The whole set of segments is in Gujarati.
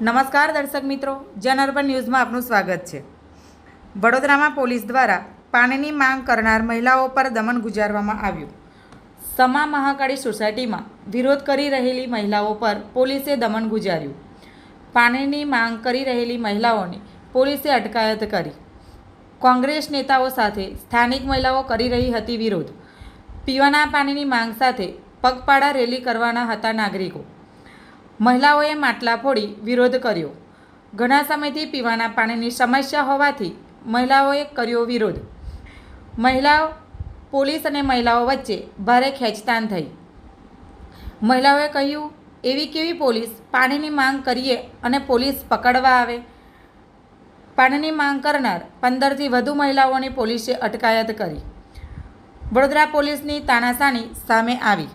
નમસ્કાર દર્શક મિત્રો, જન અર્બન ન્યૂઝમાં આપનું સ્વાગત છે. વડોદરામાં પોલીસ દ્વારા પાણીની માંગ કરનાર મહિલાઓ પર દમન ગુજારવામાં આવ્યું. સમા મહાકાળી સોસાયટીમાં વિરોધ કરી રહેલી મહિલાઓ પર પોલીસે દમન ગુજાર્યું. પાણીની માંગ કરી રહેલી મહિલાઓને પોલીસે અટકાયત કરી. કોંગ્રેસ નેતાઓ સાથે સ્થાનિક મહિલાઓ કરી રહી હતી વિરોધ. પીવાના પાણીની માંગ સાથે પગપાળા રેલી કરવાના હતા નાગરિકો. મહિલાઓએ માટલા ફોડી વિરોધ કર્યો. ઘણા સમયથી પીવાના પાણીની સમસ્યા હોવાથી મહિલાઓએ કર્યો વિરોધ. મહિલાઓ, પોલીસ અને મહિલાઓ વચ્ચે ભારે ખેંચતાણ થઈ. મહિલાઓએ કહ્યું, એવી કેવી પોલીસ? પાણીની માંગ કરીએ અને પોલીસ પકડવા આવે. પાણીની માંગ કરનાર પંદરથી વધુ મહિલાઓની પોલીસે અટકાયત કરી. વડોદરા પોલીસની તાનાશાની સામે આવી.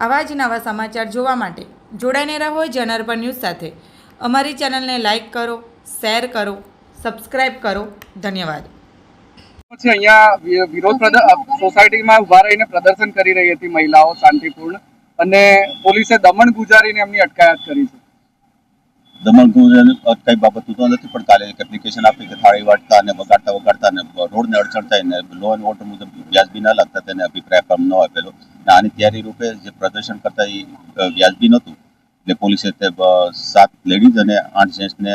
આવા જ નવા સમાચાર જોવા માટે જોડાઈને રહો જનાર્પણ ન્યૂઝ સાથે. અમારી ચેનલને લાઈક કરો શેર કરો સબસ્ક્રાઈબ કરો. ધન્યવાદ. પછી અહીંયા વિરોધ પ્રદ- સોસાયટીમાં ઊભા રહીને પ્રદર્શન કરી રહી હતી મહિલાઓ શાંતિપૂર્ણ અને પોલીસે દમણ ગુજારીને એમની અટકાયત કરી છે. દમણ કઈ બાબત તો નથી પણ કાલે એક એપ્લિકેશન આપી કે થાળી વાટતા અને વગાડતા વગાડતા અને રોડને અડચણ થાય ને લો એન્ડ ઓર્ડર મુજબ વ્યાજબી ના લાગતા તેને અભિપ્રાય પણ ન આપેલો. અને આની તૈયારી રૂપે જે પ્રદર્શન કરતા એ વ્યાજબી નહોતું એટલે પોલીસે તે સાત લેડીઝ અને આઠ જેન્ટ્સને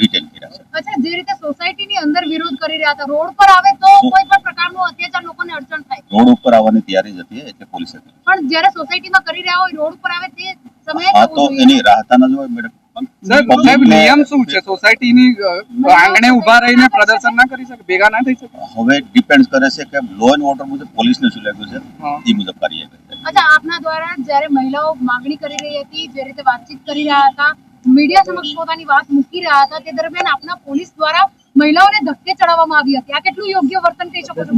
રિટેન કર્યા છે. અચ્છા જે રીતે સોસાયટીની અંદર વિરોધ કરી રહ્યા હતા રોડ પર આવે તો કોઈ પણ પ્રકારનો અત્યાચાર લોકોને અડચણ થાય. રોડ ઉપર આવવાની તૈયારી જ હતી એટલે પોલીસે પણ જ્યારે સોસાયટીમાં કરી રહ્યા હોય રોડ પર આવે તે સમયે હા તો એની રાહતા ન જોવાય મેડમ સાહેબ સાહેબ નિયમ શું છે? સોસાયટીની આંગણે ઊભા રહીને પ્રદર્શન ના કરી શકે? ભેગા ના થઈ શકે? હવે ડિપેન્ડ કરે છે કે લો એન્ડ ઓર્ડર મુજબ પોલીસને શું લાગ્યું છે? એ મુજબ કાર્યવાહી. અચ્છા આપના દ્વારા જ્યારે મહિલાઓ માંગણી કરી રહી હતી જે રીતે વાતચીત કરી રહ્યા હતા મીડિયા સમક્ષ પોતાની વાત મૂકી રહ્યા હતા તે દરમિયાન આપના પોલીસ દ્વારા મહિલાઓને ધક્કે ચડાવવામાં આવી હતી. આ કેટલું યોગ્ય વર્તન કહી શકો છો?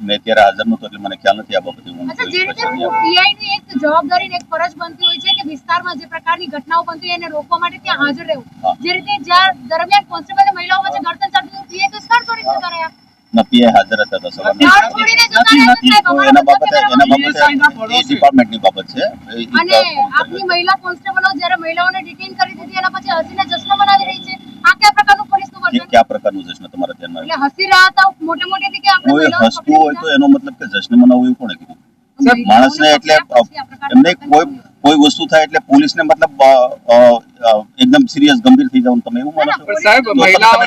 મેં અત્યારે હાજર નતો એટલે મને ખ્યાલ નથી આ બાબતે અચ્છા જે રીતે પીઆઈ ની એક જવાબદારી ને એક ફરજ બનતી હોય છે કે વિસ્તારમાં જે પ્રકારની ઘટનાઓ બનતી હોય એને રોકવા માટે ત્યાં હાજર રહેવું. જે રીતે જ્યાં દરમિયાન કોન્સ્ટેબલ મહિલાઓ વચ્ચે ઘર્ષણ ચાલતું પીઆઈ તો સ્થળ છોડીને જતા રહ્યા ના હાજર હતા તો સવારના સ્થળ છોડીને તો સાહેબ, તો અમારા એના બાબતે એના બાબતે એ ડિપાર્ટમેન્ટની બાબત છે. એ- એ અને આપની મહિલા કોન્સ્ટેબલો જ્યારે મહિલાઓને ડિટેન કરી દીધી એના પછી હસીને જશ્ન મનાવી રહી છે. આ કયા પ્રકારનું પોલીસનું વર્તન કયા પ્રકારનું જશ્ન તમારા ધ્યાનમાં એટલે હસી રહ્યા હતા મોટે મોટેથી કે આપણે કોઈ હસતું હોય તો એનો મતલબ કે જશ્ન મનાવવું એવું કોણે કીધું? માણસને એટલે એમને કોઈ. કોઈ વસ્તુ થાય એટલે પોલીસને મતલબ એકદમ સિરિયસ ગંભીર થઈ જવું તમે એવું માનો છો? સાહેબ મહિલાઓને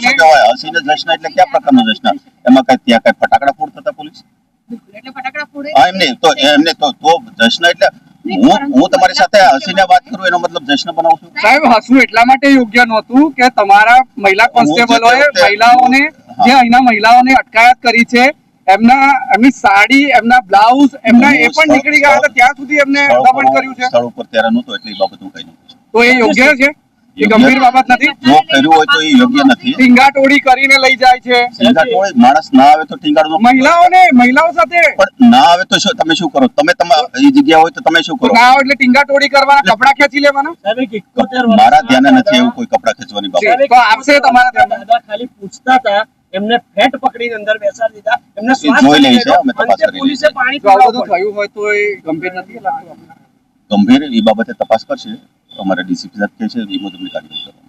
હસીને જશ્ન એટલે કયા પ્રકારનો જશ્ન? એમાં કઈ ત્યાં કઈ ફટાકડા ફોડ થતા પોલીસ? એટલે ફટાકડા ફોડે. હા એમને તો એમને તો તો જશ્ન એટલે હું હું તમારી સાથે હસીને વાત કરું એનો મતલબ જશ્ન બનાવું છું? સાહેબ હસવું એટલા માટે યોગ્ય નહોતું કે તમારા મહિલા કોન્સ્ટેબલોએ મહિલાઓને. જે અહીંના મહિલાઓને અટકાયત કરી છે એમના એમની સાડી એમના બ્લાઉઝ એમના એ પણ નીકળી ગયા હતા ત્યાં સુધી એમને દમન કર્યું છે. સ્થળ ઉપર ત્યારે નહોતો એટલે એ બાબત હું કઈ તો એ યોગ્ય છે? એ ગંભીર બાબત નથી? જો કર્યું હોય તો એ યોગ્ય નથી. ટીંગાટોડી કરીને લઈ જાય છે. ટીંગાટોડી માણસ ના આવે તો ટીંગાડનો મહિલાઓને મહિલાઓ સાથે? પણ ના આવે તો શું તમે શું કરો? તમે તમારી એ જગ્યા હોય તો તમે શું કરો? ના આવે એટલે ટીંગાટોડી કરવાના કપડા ખેંચી લેવાના? મારા ધ્યાને નથી એવું કોઈ કપડા ખેંચવાની બાબત. તો આવશે તમારા. ખાલી પૂછતા હતા એમને ફેટ પકડીને અંદર બેસાડી દીધા. એમને શ્વાસ જોઈ લઈએ છે, અમે તપાસ અંતે કરી પોલીસે પાણી બધું થયું હોય તો એ ગંભીર નથી લાગતું ગંભીર એ બાબતે તપાસ કરશે. અમારા ડીસીપી સાહેબ કહે છે એ મુજબની કાર્યવાહી